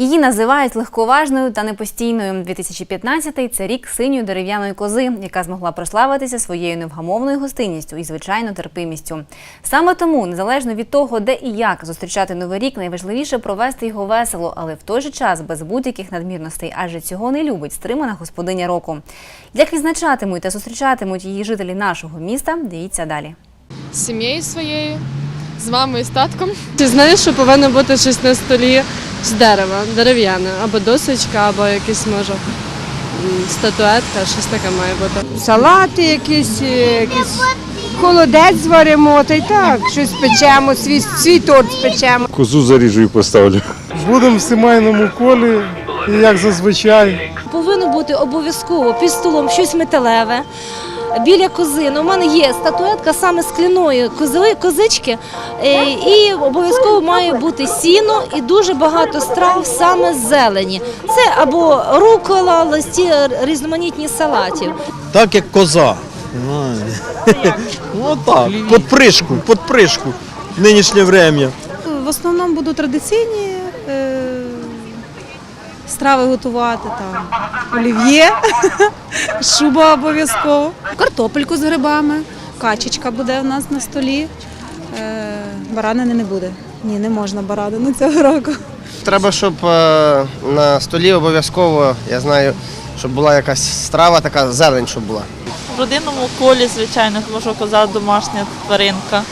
Її називають легковажною та непостійною. 2015 – це рік синьої дерев'яної кози, яка змогла прославитися своєю невгамовною гостинністю і звичайно терпимістю. Саме тому, незалежно від того, де і як зустрічати новий рік, найважливіше провести його весело, але в той же час без будь-яких надмірностей, адже цього не любить стримана господиня року. Як відзначатимуть та зустрічатимуть її жителі нашого міста, дивіться далі. з сім'єю своєю, з мамою, з татком. Ти знаєш, що повинно бути щось на столі з дерева, дерев'яне, або досочка, або якась може статуетка, щось таке має бути. салати якісь, е, якісь холодець зваримо, та й так, щось печемо, свій, свій торт спечемо. Козу заріжу і поставлю. Будемо в сімейному колі, як зазвичай. Повинно бути обов'язково під столом щось металеве. Біля кози. Ну, у мене є статуетка саме скляної кози, козички, е, і обов'язково має бути сіно і дуже багато страв саме зелені. Це або рукола, листі різноманітні салатів. Так як коза. Ну так, під пришку, під пришку. Нинішнє время. В основному буду традиційні е, страви готувати там. Олів'є, шуба обов'язково, картопельку з грибами, качечка буде в нас на столі. Е, баранини не буде. Ні, не можна баранину цього року. Треба, щоб е, на столі обов'язково, я знаю, щоб була якась страва, така зелень, щоб була. В родинному колі, звичайно, що коза домашня тваринка.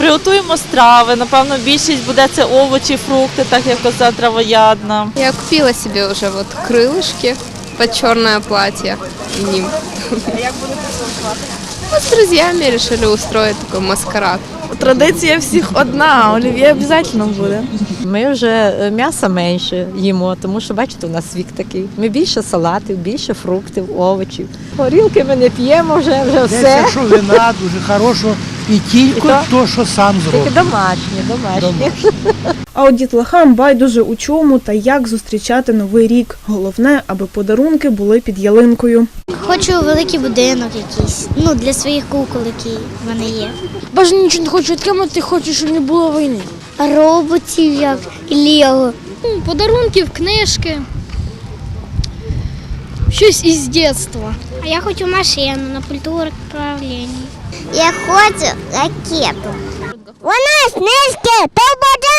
Приготуємо страви, напевно, більшість буде це овочі, фрукти, так як коза травоядна. Я купила собі вже от крилишки під чорне плаття. А як будете Ну, с друзьями решили устроить такой маскарад. Традиція всіх одна, олів'є обов'язково буде. Ми вже е, м'яса менше їмо, тому що бачите, у нас вік такий. Ми більше салатів, більше фруктів, овочів. Горілки ми не п'ємо вже, вже все. Якщо вина дуже хорошого і тільки то- то, що сам зробив. домашні, домашні. А от дітлахам байдуже у чому та як зустрічати новий рік. Головне, аби подарунки були під ялинкою. Хочу великий будинок якийсь. Ну, для своїх кукол, які в мене є. Бажано нічого не хочу отримати, хочу, щоб не було війни. Роботів як Лего. Подарунків, книжки. Щось із дитинства. А я хочу машину на пультур управління. Я хочу ракету. У нас книжки, то на